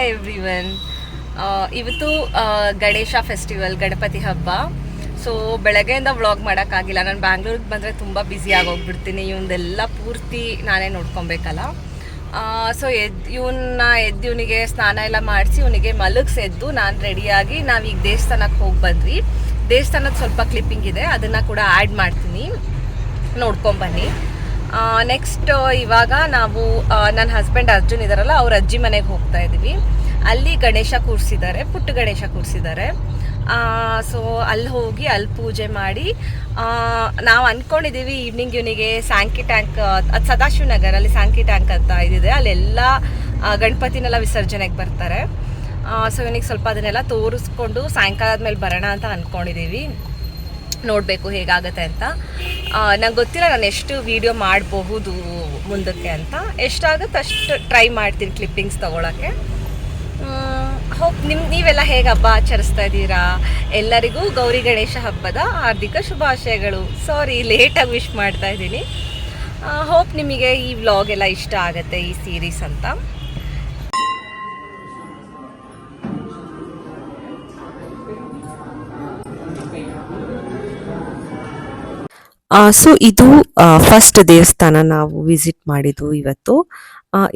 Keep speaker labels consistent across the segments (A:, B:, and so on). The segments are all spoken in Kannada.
A: ಹಾಯ್ ಎವ್ರಿವನ್ ಇವತ್ತು ಗಣೇಶ ಫೆಸ್ಟಿವಲ್ ಗಣಪತಿ ಹಬ್ಬ. ಸೊ ಬೆಳಗ್ಗೆಯಿಂದ ವ್ಲಾಗ್ ಮಾಡೋಕ್ಕಾಗಿಲ್ಲ. ನಾನು ಬ್ಯಾಂಗ್ಳೂರಿಗೆ ಬಂದರೆ ತುಂಬ ಬ್ಯುಸಿ ಆಗೋಗ್ಬಿಡ್ತೀನಿ. ಇವನ್ನೆಲ್ಲ ಪೂರ್ತಿ ನಾನೇ ನೋಡ್ಕೊಬೇಕಲ್ಲ. ಸೊ ಎದ್ ಇವನ್ನ ಎದ್ದು ಇವನಿಗೆ ಸ್ನಾನ ಎಲ್ಲ ಮಾಡಿಸಿ ಇವನಿಗೆ ಮಲಗಿಸಿ ಎದ್ದು ನಾನು ರೆಡಿಯಾಗಿ ನಾವೀಗ ದೇವಸ್ಥಾನಕ್ಕೆ ಹೋಗಿ ಬಂದ್ವಿ. ದೇವಸ್ಥಾನದ ಸ್ವಲ್ಪ ಕ್ಲಿಪ್ಪಿಂಗ್ ಇದೆ. ಅದನ್ನು ಕೂಡ ಆ್ಯಡ್ ಮಾಡ್ತೀನಿ. ನೋಡ್ಕೊಂಬನ್ನಿ ನೆಕ್ಸ್ಟ್ ಇವಾಗ ನಾವು ನನ್ನ ಹಸ್ಬೆಂಡ್ ಅರ್ಜುನ್ ಇದಾರಲ್ಲ, ಅವ್ರ ಅಜ್ಜಿ ಮನೆಗೆ ಹೋಗ್ತಾ ಇದ್ದೀವಿ ಅಲ್ಲಿ ಗಣೇಶ ಕೂರಿಸಿದ್ದಾರೆ, ಪುಟ್ಟ ಗಣೇಶ ಕೂರಿಸಿದ್ದಾರೆ. ಸೊ ಅಲ್ಲಿ ಹೋಗಿ ಅಲ್ಲಿ ಪೂಜೆ ಮಾಡಿ ನಾವು ಅಂದ್ಕೊಂಡಿದ್ದೀವಿ ಈವ್ನಿಂಗ್ ಇವನಿಗೆ ಸ್ಯಾಂಕಿ ಟ್ಯಾಂಕ್ ಅದು ಸದಾಶಿವ ನಗರ್ ಅಲ್ಲಿ ಟ್ಯಾಂಕ್ ಅಂತ ಇದಿದೆ. ಅಲ್ಲೆಲ್ಲ ಗಣಪತಿನೆಲ್ಲ ವಿಸರ್ಜನೆಗೆ ಬರ್ತಾರೆ. ಸೊ ಇವನಿಗೆ ಸ್ವಲ್ಪ ಅದನ್ನೆಲ್ಲ ತೋರಿಸ್ಕೊಂಡು ಸಾಯಂಕಾಲದ ಮೇಲೆ ಬರೋಣ ಅಂತ ಅಂದ್ಕೊಂಡಿದ್ದೀವಿ ನೋಡಬೇಕು ಹೇಗಾಗುತ್ತೆ ಅಂತ. ನಂಗೆ ಗೊತ್ತಿಲ್ಲ ನಾನು ಎಷ್ಟು ವೀಡಿಯೋ ಮಾಡಬಹುದು ಮುಂದಕ್ಕೆ ಅಂತ. ಎಷ್ಟಾಗುತ್ತೆ ಅಷ್ಟು ಟ್ರೈ ಮಾಡ್ತೀನಿ ಕ್ಲಿಪ್ಪಿಂಗ್ಸ್ ತೊಗೊಳಕ್ಕೆ. ಹೋಪ್ ನಿಮ್, ನೀವೆಲ್ಲ ಹೇಗೆ ಹಬ್ಬ ಆಚರಿಸ್ತಾ ಇದ್ದೀರಾ? ಎಲ್ಲರಿಗೂ ಗೌರಿ ಗಣೇಶ ಹಬ್ಬದ ಹಾರ್ದಿಕ ಶುಭಾಶಯಗಳು. ಸಾರಿ ಲೇಟಾಗಿ ವಿಶ್ ಮಾಡ್ತಾ ಇದ್ದೀನಿ. ಹೋಪ್ ನಿಮಗೆ ಈ ವ್ಲಾಗ್ ಎಲ್ಲ ಇಷ್ಟ ಆಗುತ್ತೆ ಈ ಸೀರೀಸ್ ಅಂತ.
B: ಸೊ ಇದು ಫಸ್ಟ್ ದೇವಸ್ಥಾನ ನಾವು ವಿಸಿಟ್ ಮಾಡಿದ್ದು ಇವತ್ತು.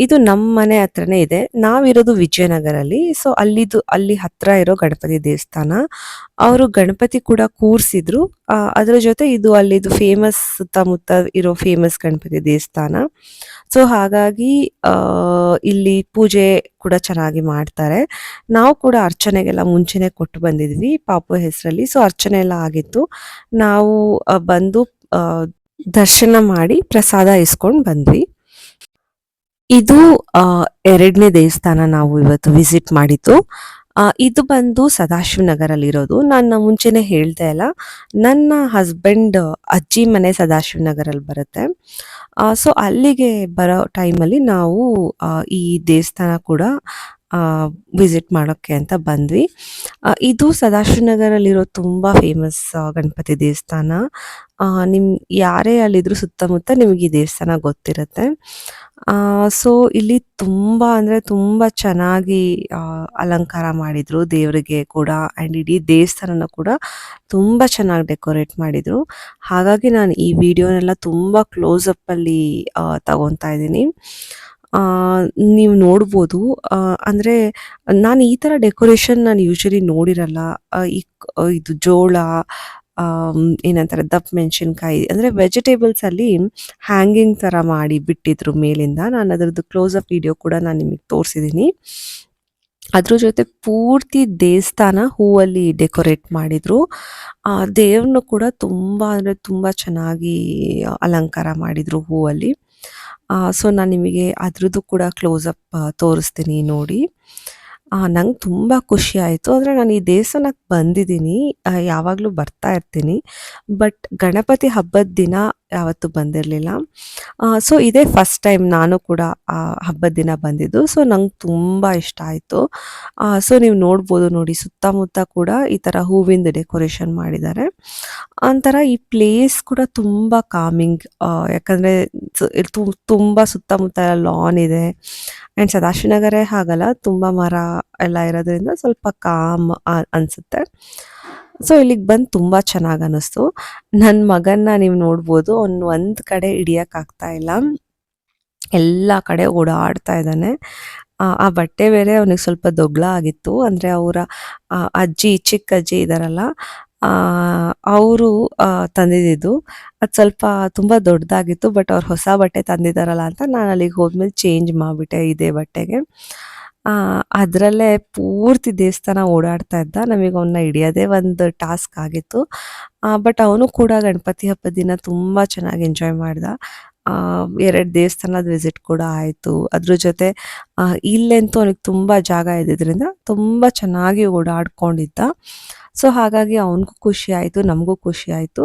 B: ಇದು ನಮ್ಮ ಮನೆ ಹತ್ರನೇ ಇದೆ. ನಾವಿರೋದು ವಿಜಯನಗರಲ್ಲಿ. ಸೊ ಅಲ್ಲಿದು, ಅಲ್ಲಿ ಹತ್ರ ಇರೋ ಗಣಪತಿ ದೇವಸ್ಥಾನ. ಅವರು ಗಣಪತಿ ಕೂಡ ಕೂರಿಸಿದ್ರು. ಅದರ ಜೊತೆ ಇದು ಅಲ್ಲಿದು ಫೇಮಸ್ ಸುತ್ತಮುತ್ತ ಇರೋ ಫೇಮಸ್ ಗಣಪತಿ ದೇವಸ್ಥಾನ. ಸೊ ಹಾಗಾಗಿ ಇಲ್ಲಿ ಪೂಜೆ ಕೂಡ ಚೆನ್ನಾಗಿ ಮಾಡ್ತಾರೆ. ನಾವು ಕೂಡ ಅರ್ಚನೆಗೆಲ್ಲ ಮುಂಚೆನೆ ಕೊಟ್ಟು ಬಂದಿದ್ವಿ ಪಾಪು ಹೆಸರಲ್ಲಿ. ಸೊ ಅರ್ಚನೆ ಎಲ್ಲ ಆಗಿತ್ತು. ನಾವು ಬಂದು ದರ್ಶನ ಮಾಡಿ ಪ್ರಸಾದ ಇಸ್ಕೊಂಡು ಬಂದ್ವಿ. ಇದು ಎರಡನೇ ದೇವಸ್ಥಾನ ನಾವು ಇವತ್ತು ವಿಸಿಟ್ ಮಾಡಿದ್ದು. ಇದು ಬಂದು ಸದಾಶಿವ ನಗರಲ್ಲಿರೋದು ನಾನು ಮುಂಚೆನೆ ಹೇಳ್ದೆ ಅಲ್ಲ, ನನ್ನ ಹಸ್ಬೆಂಡ್ ಅಜ್ಜಿ ಮನೆ ಸದಾಶಿವ ನಗರಲ್ಲಿ ಬರುತ್ತೆ ಸೊ ಅಲ್ಲಿಗೆ ಬರೋ ಟೈಮಲ್ಲಿ ನಾವು ಈ ದೇವಸ್ಥಾನ ಕೂಡ ವಿಸಿಟ್ ಮಾಡೋಕ್ಕೆ ಅಂತ ಬಂದ್ವಿ. ಇದು ಸದಾಶಿವನಗರಲ್ಲಿರೋ ತುಂಬ ಫೇಮಸ್ ಗಣಪತಿ ದೇವಸ್ಥಾನ. ನಿಮ್ಮ ನಿಮ್, ಯಾರೇ ಅಲ್ಲಿದ್ರು ಸುತ್ತಮುತ್ತ ನಿಮಗೆ ಈ ದೇವಸ್ಥಾನ ಗೊತ್ತಿರುತ್ತೆ. ಸೊ ಇಲ್ಲಿ ತುಂಬ ಅಂದರೆ ತುಂಬ ಚೆನ್ನಾಗಿ ಅಲಂಕಾರ ಮಾಡಿದರು ದೇವರಿಗೆ ಕೂಡ ಆ್ಯಂಡ್ ಇಡೀ ದೇವಸ್ಥಾನನ ಕೂಡ ತುಂಬ ಚೆನ್ನಾಗಿ ಡೆಕೋರೇಟ್ ಮಾಡಿದರು. ಹಾಗಾಗಿ ನಾನು ಈ ವಿಡಿಯೋನೆಲ್ಲ ತುಂಬ ಕ್ಲೋಸಪ್ಪಲ್ಲಿ ತಗೊತಾ ಇದ್ದೀನಿ. ನೀವು ನೋಡ್ಬೋದು. ಅಂದರೆ ನಾನು ಈ ತರ ಡೆಕೋರೇಷನ್ ನಾನು ಯೂಶಲಿ ನೋಡಿರಲ್ಲ. ಈ ಇದು ಜೋಳ ಏನಂತಾರೆ, ದಪ್ಪ ಮೆಣಸಿನ್ಕಾಯಿ, ಅಂದ್ರೆ ವೆಜಿಟೇಬಲ್ಸ್ ಅಲ್ಲಿ ಹ್ಯಾಂಗಿಂಗ್ ತರ ಮಾಡಿ ಬಿಟ್ಟಿದ್ರು ಮೇಲಿಂದ. ನಾನು ಅದರದ್ದು ಕ್ಲೋಸ್ ಅಪ್ ವಿಡಿಯೋ ಕೂಡ ನಾನು ನಿಮಗೆ ತೋರಿಸಿದ್ದೀನಿ ಅದ್ರ ಜೊತೆ ಪೂರ್ತಿ ದೇವಸ್ಥಾನ ಹೂವಲ್ಲಿ ಡೆಕೋರೇಟ್ ಮಾಡಿದ್ರು. ದೇವ್ರನ್ನು ಕೂಡ ತುಂಬಾ, ಅಂದ್ರೆ ತುಂಬಾ ಚೆನ್ನಾಗಿ ಅಲಂಕಾರ ಮಾಡಿದ್ರು ಹೂವಲ್ಲಿ. ಸೊ ನಾನು ನಿಮಗೆ ಅದ್ರದ್ದು ಕೂಡ ಕ್ಲೋಸ್ ಅಪ್ ತೋರಿಸ್ತೀನಿ ನೋಡಿ. ನಂಗೆ ತುಂಬ ಖುಷಿ ಆಯಿತು. ಅಂದರೆ ನಾನು ಈ ದೇವಸ್ಥಾನಕ್ಕೆ ಬಂದಿದ್ದೀನಿ. ಯಾವಾಗಲೂ ಬರ್ತಾ ಇರ್ತೀನಿ. ಬಟ್ ಗಣಪತಿ ಹಬ್ಬದ ದಿನ ಯಾವತ್ತೂ ಬಂದಿರಲಿಲ್ಲ. ಸೊ ಇದೇ ಫಸ್ಟ್ ಟೈಮ್ ನಾನು ಕೂಡ ಆ ಹಬ್ಬದ ದಿನ ಬಂದಿದ್ದು. ಸೊ ನಂಗೆ ತುಂಬ ಇಷ್ಟ ಆಯಿತು. ಸೊ ನೀವು ನೋಡ್ಬೋದು ನೋಡಿ, ಸುತ್ತಮುತ್ತ ಕೂಡ ಈ ಥರ ಹೂವಿಂದ ಡೆಕೋರೇಷನ್ ಮಾಡಿದ್ದಾರೆ. ಒಂಥರ ಈ ಪ್ಲೇಸ್ ಕೂಡ ತುಂಬ ಕಾಮಿಂಗ್ ಯಾಕಂದರೆ ತುಂಬ ಸುತ್ತಮುತ್ತ ಲಾನ್ ಇದೆ. ಆ್ಯಂಡ್ ಸದಾಶಿವನಗರೇ ಹಾಗಲ್ಲ, ತುಂಬ ಮರ ಎಲ್ಲ ಇರೋದ್ರಿಂದ ಸ್ವಲ್ಪ ಕಾಮ್ ಅನಿಸುತ್ತೆ. ಸೊ ಇಲ್ಲಿಗೆ ಬಂದು ತುಂಬ ಚೆನ್ನಾಗಿ ಅನ್ನಿಸ್ತು ನನ್ನ ಮಗನ್ನ ನೀವು ನೋಡ್ಬೋದು, ಅವ್ನು ಒಂದು ಕಡೆ ಹಿಡಿಯೋಕ್ಕಾಗ್ತಾ ಇಲ್ಲ. ಎಲ್ಲ ಕಡೆ ಓಡಾಡ್ತಾ ಇದ್ದಾನೆ. ಆ ಬಟ್ಟೆ ಬೇರೆ ಅವನಿಗೆ ಸ್ವಲ್ಪ ದೊಗ್ಲ ಆಗಿತ್ತು. ಅಂದರೆ ಅವರ ಅಜ್ಜಿ ಚಿಕ್ಕ ಅಜ್ಜಿ ಇದ್ದಾರಲ್ಲ ಅವರು ತಂದಿದ್ದು ಅದು ಸ್ವಲ್ಪ ತುಂಬ ದೊಡ್ಡದಾಗಿತ್ತು ಬಟ್ ಅವ್ರು ಹೊಸ ಬಟ್ಟೆ ತಂದಿದ್ದಾರಲ್ಲ ಅಂತ ನಾನು ಅಲ್ಲಿಗೆ ಹೋದ್ಮೇಲೆ ಚೇಂಜ್ ಮಾಡಿಬಿಟ್ಟೆ ಇದೇ ಬಟ್ಟೆಗೆ. ಅದರಲ್ಲೇ ಪೂರ್ತಿ ದೇವಸ್ಥಾನ ಓಡಾಡ್ತಾ ಇದ್ದ. ನಮಗೆ ಅವನ್ನ ಹಿಡಿಯೋದೇ ಒಂದು ಟಾಸ್ಕ್ ಆಗಿತ್ತು. ಬಟ್ ಅವನು ಕೂಡ ಗಣಪತಿ ಹಬ್ಬದ ದಿನ ತುಂಬ ಚೆನ್ನಾಗಿ ಎಂಜಾಯ್ ಮಾಡ್ದ. ಎರಡು ದೇವಸ್ಥಾನದ ವಿಸಿಟ್ ಕೂಡ ಆಯಿತು. ಅದ್ರ ಜೊತೆ ಇಲ್ಲೆಂತೂ ಅವನಿಗೆ ತುಂಬ ಜಾಗ ಇದ್ದಿದ್ದರಿಂದ ತುಂಬ ಚೆನ್ನಾಗಿ ಓಡಾಡ್ಕೊಂಡಿದ್ದ. ಸೊ ಹಾಗಾಗಿ ಅವನಿಗೂ ಖುಷಿ ಆಯಿತು, ನಮಗೂ ಖುಷಿ ಆಯಿತು.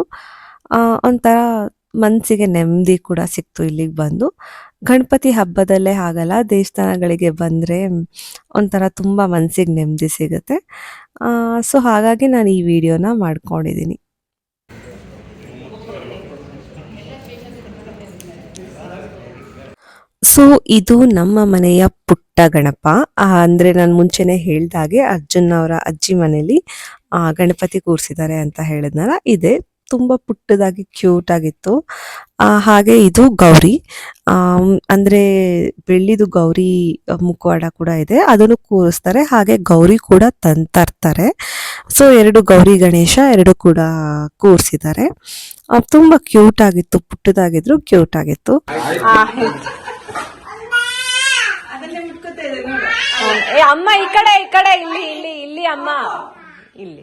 B: ಒಂಥರ ಮನಸ್ಸಿಗೆ ನೆಮ್ಮದಿ ಕೂಡ ಸಿಕ್ತು ಇಲ್ಲಿಗೆ ಬಂದು. ಗಣಪತಿ ಹಬ್ಬದಲ್ಲೇ ಆಗಲ್ಲ ದೇವಸ್ಥಾನಗಳಿಗೆ ಬಂದರೆ ಒಂಥರ ತುಂಬ ಮನಸ್ಸಿಗೆ ನೆಮ್ಮದಿ ಸಿಗುತ್ತೆ. ಸೊ ಹಾಗಾಗಿ ನಾನು ಈ ವಿಡಿಯೋನ ಮಾಡ್ಕೊಂಡಿದ್ದೀನಿ ಸೊ ಇದು ನಮ್ಮ ಮನೆಯ ಪುಟ್ಟ ಗಣಪ. ಅಂದರೆ ನಾನು ಮುಂಚೆನೆ ಹೇಳ್ದಾಗೆ ಅರ್ಜುನ್ ಅವರ ಅಜ್ಜಿ ಮನೇಲಿ ಆ, ಗಣಪತಿ ಕೂರಿಸಿದ್ದಾರೆ ಅಂತ ಹೇಳಿದ್ನಲ್ಲ ಇದೆ ತುಂಬಾ ಪುಟ್ಟದಾಗಿ ಕ್ಯೂಟ್ ಆಗಿತ್ತು. ಆ, ಹಾಗೆ ಇದು ಗೌರಿ. ಅಂದರೆ ಬೆಳ್ಳಿದು ಗೌರಿ ಮುಖವಾಡ ಕೂಡ ಇದೆ. ಅದನ್ನು ಕೂರಿಸ್ತಾರೆ. ಹಾಗೆ ಗೌರಿ ಕೂಡ ತಂತರ್ತಾರೆ ತರ್ತಾರೆ. ಸೊ ಎರಡು ಗೌರಿ ಗಣೇಶ ಎರಡು ಕೂಡ ಕೂರಿಸಿದ್ದಾರೆ. ತುಂಬಾ ಕ್ಯೂಟ್ ಆಗಿತ್ತು. ಪುಟ್ಟದಾಗಿದ್ರು ಕ್ಯೂಟ್ ಆಗಿತ್ತು.
A: ಅಮ್ಮ ಈ ಕಡೆ ಈ ಕಡೆ. ಇಲ್ಲಿ ಇಲ್ಲಿ ಇಲ್ಲಿ ಅಮ್ಮ. ಇಲ್ಲಿ.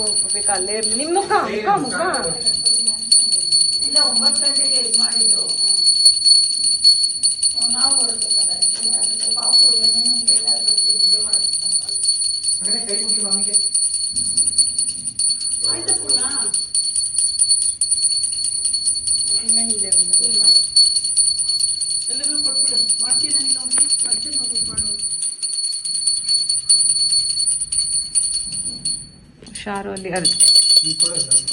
C: ಆಗುತ್ತೆ ಒಂದ್ ಸ್ವಲ್ಪ ಇದೆ ಒಂದ್ ಒಂದ್ ಐದು ನಿಮಿಷ ಕಮ್ಮಿ ಆಗುತ್ತೆ
A: ಹ್ಮ್ ಪು- ಬೇಕಾ ಅಲ್ಲೇ ಇರ್ಲಿ ನಿಮ್ ಮುಖ ಮುಖ ಮುಖ
C: ಕೈ ಮುಗಿ ಮಮ್ಮಿಗೆ
A: ಶಾರು ಅಲ್ಲಿ ಅರ್ಜ್
C: ಈ ಕೂಡ ಸ್ವಲ್ಪ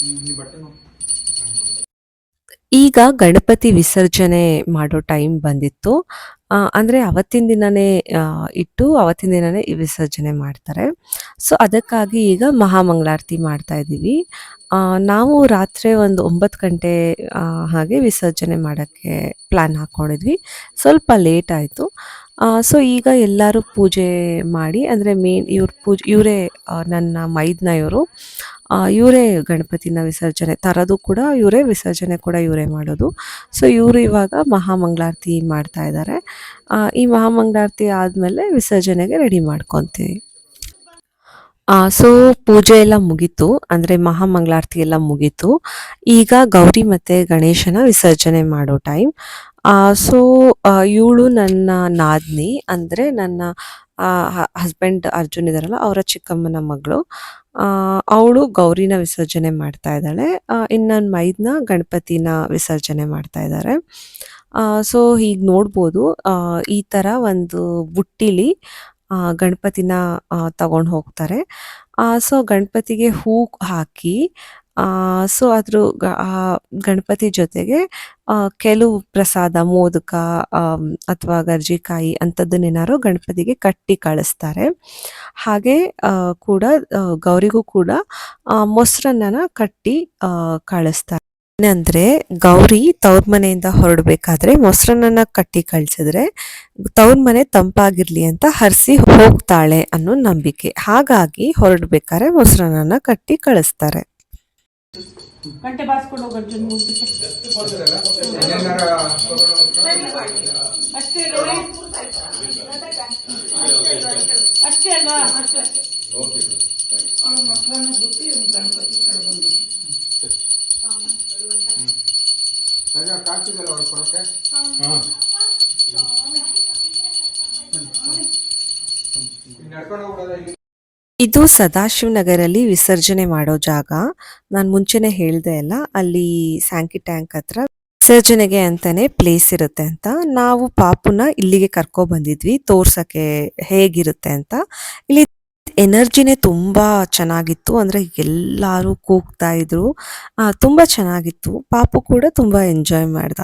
C: ಹ್ಮ್, ಈ ಬಟ್ಟೆ ನೋಡಿ
B: ಈಗ ಗಣಪತಿ ವಿಸರ್ಜನೆ ಮಾಡೋ ಟೈಮ್ ಬಂದಿತ್ತು. ಅಂದರೆ ಅವತ್ತಿನ ದಿನನೇ ಇಟ್ಟು ಅವತ್ತಿನ ದಿನನೇ ವಿಸರ್ಜನೆ ಮಾಡ್ತಾರೆ. ಸೊ, ಅದಕ್ಕಾಗಿ ಈಗ ಮಹಾಮಂಗಳಾರತಿ ಮಾಡ್ತಾ ಇದ್ದೀವಿ. ನಾವು ರಾತ್ರಿ ಒಂದು ಒಂಬತ್ತು ಗಂಟೆ ಹಾಗೆ ವಿಸರ್ಜನೆ ಮಾಡೋಕ್ಕೆ ಪ್ಲ್ಯಾನ್ ಹಾಕ್ಕೊಂಡಿದ್ವಿ. ಸ್ವಲ್ಪ ಲೇಟ್ ಆಯಿತು. ಸೊ, ಈಗ ಎಲ್ಲರೂ ಪೂಜೆ ಮಾಡಿ, ಅಂದರೆ ಮೇನ್ ಇವ್ರ ಪೂಜೆ, ಇವರೇ ನನ್ನ ಮೈದ್ನ ಇವರು ಇವರೇ ಗಣಪತಿನ ವಿಸರ್ಜನೆ, ತರೋದು ಕೂಡ ಇವರೇ ವಿಸರ್ಜನೆ ಕೂಡ ಇವರೇ ಮಾಡೋದು. ಸೊ ಇವರು ಇವಾಗ ಮಹಾಮಂಗಳಾರತಿ ಮಾಡ್ತಾ ಇದ್ದಾರೆ ಈ ಮಹಾಮಂಗಳಾರತಿ ಆದಮೇಲೆ ವಿಸರ್ಜನೆಗೆ ರೆಡಿ ಮಾಡ್ಕೊತೀವಿ. ಸೊ ಪೂಜೆ ಎಲ್ಲ ಮುಗೀತು. ಅಂದರೆ ಮಹಾಮಂಗಳಾರತಿ ಎಲ್ಲ ಮುಗೀತು. ಈಗ ಗೌರಿ ಮತ್ತು ಗಣೇಶನ ವಿಸರ್ಜನೆ ಮಾಡೋ ಟೈಮ್ ಸೊ ಇವಳು ನನ್ನ ನಾದ್ನಿ ಅಂದರೆ ನನ್ನ ಹಸ್ಬೆಂಡ್ ಅರ್ಜುನ್ ಇದಾರಲ್ಲ, ಅವರ ಚಿಕ್ಕಮ್ಮನ ಮಗಳು. ಅವಳು ಗೌರಿನ ವಿಸರ್ಜನೆ ಮಾಡ್ತಾ ಇದ್ದಾಳೆ. ಇನ್ನು ನನ್ನ ಮೈದ್ನ ಗಣಪತಿನ ವಿಸರ್ಜನೆ ಮಾಡ್ತಾ ಇದ್ದಾರೆ. ಸೊ ಹೀಗೆ ನೋಡ್ಬೋದು. ಈ ಥರ ಒಂದು ಬುಟ್ಟಿಲಿ ಗಣಪತಿನ ತಗೊಂಡು ಹೋಗ್ತಾರೆ. ಸೊ ಗಣಪತಿಗೆ ಹೂ ಹಾಕಿ ಸೊ ಅದ್ರ ಗಣಪತಿ ಜೊತೆಗೆ ಕೆಲವು ಪ್ರಸಾದ, ಮೋದಕ ಅಥವಾ ಗರ್ಜಿಕಾಯಿ ಅಂಥದ್ದನ್ನೇನಾದ್ರು ಗಣಪತಿಗೆ ಕಟ್ಟಿ ಕಳಿಸ್ತಾರೆ. ಹಾಗೆ ಕೂಡ ಗೌರಿಗೂ ಕೂಡ ಮೊಸರನ್ನ ಕಟ್ಟಿ ಕಳಿಸ್ತಾರೆ. ಏನಂದ್ರೆ, ಗೌರಿ ತವ್ರ ಮನೆಯಿಂದ ಹೊರಡ್ಬೇಕಾದ್ರೆ ಮೊಸರನ್ನ ಕಟ್ಟಿ ಕಳ್ಸಿದ್ರೆ ತವ್ರ ಮನೆ ತಂಪಾಗಿರ್ಲಿ ಅಂತ ಹರಿಸಿ ಹೋಗ್ತಾಳೆ ಅನ್ನೋ ನಂಬಿಕೆ. ಹಾಗಾಗಿ ಹೊರಡ್ಬೇಕಾದ್ರೆ ಮೊಸರನ್ನ ಕಟ್ಟಿ ಕಳಿಸ್ತಾರೆ.
D: ಗಂಟೆ ಬಾಸ್ಕೊಂಡು ಹೋಗೋ ಅರ್ಜುನ್ ಮುಂದಕ್ಕೆ
C: ಏನಾರ
D: ಅಷ್ಟೇ ಅಲ್ವಾ ಅಷ್ಟೇ ಅಲ್ವಾ ಅವ್ಳ ಮಕ್ಕಳನ್ನು ಬಿಟ್ಟು ಇವ್ನು ಗಣಪತಿ ಕಡೆ ಬಂದ್ಬಿಟ್ಟು
C: ಈಗ ಕಾಗ್ತಿದಲ್ಲ ಅವ್ರು ಕೊಡಕ್ಕೆ ನಡ್ಕೊಂಡು ಹೋಗ್ಬಿಡೋದ ಇಲ್ಲಿ
B: ಇದು ಸದಾಶಿವನಗರಲ್ಲಿ ವಿಸರ್ಜನೆ ಮಾಡೋ ಜಾಗ. ನಾನು ಮುಂಚೆನೆ ಹೇಳಿದೆ ಅಲ್ಲ, ಅಲ್ಲಿ ಸ್ಯಾಂಕಿ ಟ್ಯಾಂಕ್ ಹತ್ರ ವಿಸರ್ಜನೆಗೆ ಅಂತಾನೆ ಪ್ಲೇಸ್ ಇರುತ್ತೆ ಅಂತ. ನಾವು ಪಾಪುನ ಇಲ್ಲಿಗೆ ಕರ್ಕೊ ಬಂದಿದ್ವಿ, ತೋರ್ಸಕ್ಕೆ ಹೇಗಿರುತ್ತೆ ಅಂತ. ಇಲ್ಲಿ ಎನರ್ಜಿನೇ ತುಂಬಾ ಚೆನ್ನಾಗಿತ್ತು, ಅಂದ್ರೆ ಎಲ್ಲಾರು ಕೂಗ್ತಾ ಇದ್ರು. ತುಂಬಾ ಚೆನ್ನಾಗಿತ್ತು. ಪಾಪು ಕೂಡ ತುಂಬಾ ಎಂಜಾಯ್ ಮಾಡ್ದ.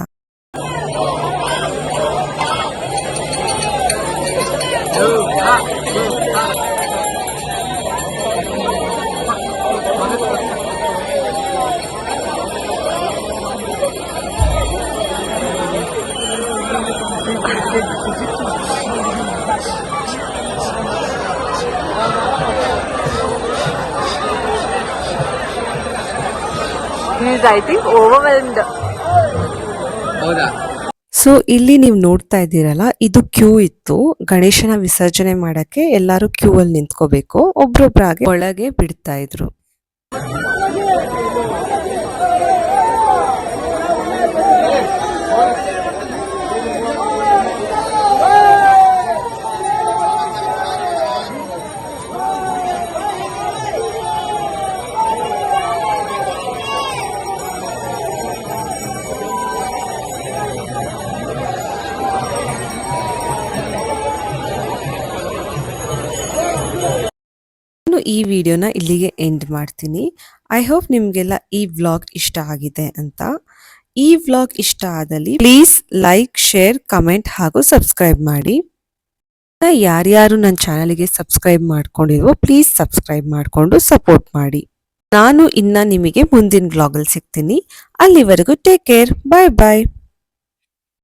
A: ಐ ಥಿಂಕ್ ಓವರ್ವೆಲ್ಡ್
C: ಹೌದಾ?
B: ಸೊ ಇಲ್ಲಿ ನೀವು ನೋಡ್ತಾ ಇದ್ದೀರಲ್ಲ ಇದು ಕ್ಯೂ ಇತ್ತು. ಗಣೇಶನ ವಿಸರ್ಜನೆ ಮಾಡಕ್ಕೆ ಎಲ್ಲರೂ ಕ್ಯೂ ಅಲ್ಲಿ ನಿಂತ್ಕೋಬೇಕು. ಒಬ್ರೊಬ್ರಾಗೆ ಒಳಗೆ ಬಿಡ್ತಾ ಇದ್ರು. ಈ ವಿಡಿಯೋನ ಇಲ್ಲಿಗೆ ಎಂಡ್ ಮಾಡ್ತೀನಿ. ಐ ಹೋಪ್ ನಿಮಗೆಲ್ಲ ಈ ವ್ಲಾಗ್ ಇಷ್ಟ ಆಗಿದೆ ಅಂತ. ಈ ವ್ಲಾಗ್ ಇಷ್ಟ ಆದಲ್ಲಿ ಪ್ಲೀಸ್ ಲೈಕ್ ಶೇರ್ ಕಮೆಂಟ್ ಹಾಗೂ ಸಬ್ಸ್ಕ್ರೈಬ್ ಮಾಡಿ. ಯಾರ್ಯಾರು ನನ್ನ ಚಾನಲ್ಗೆ ಸಬ್ಸ್ಕ್ರೈಬ್ ಮಾಡ್ಕೊಂಡಿಲ್ವೋ ಪ್ಲೀಸ್ ಸಬ್ಸ್ಕ್ರೈಬ್ ಮಾಡಿಕೊಂಡು ಸಪೋರ್ಟ್ ಮಾಡಿ. ನಾನು ಇನ್ನ ನಿಮಗೆ ಮುಂದಿನ ವ್ಲಾಗಲ್ಲಿ ಸಿಗ್ತೀನಿ. ಅಲ್ಲಿವರೆಗೂ ಟೇಕ್ ಕೇರ್ ಬಾಯ್ ಬಾಯ್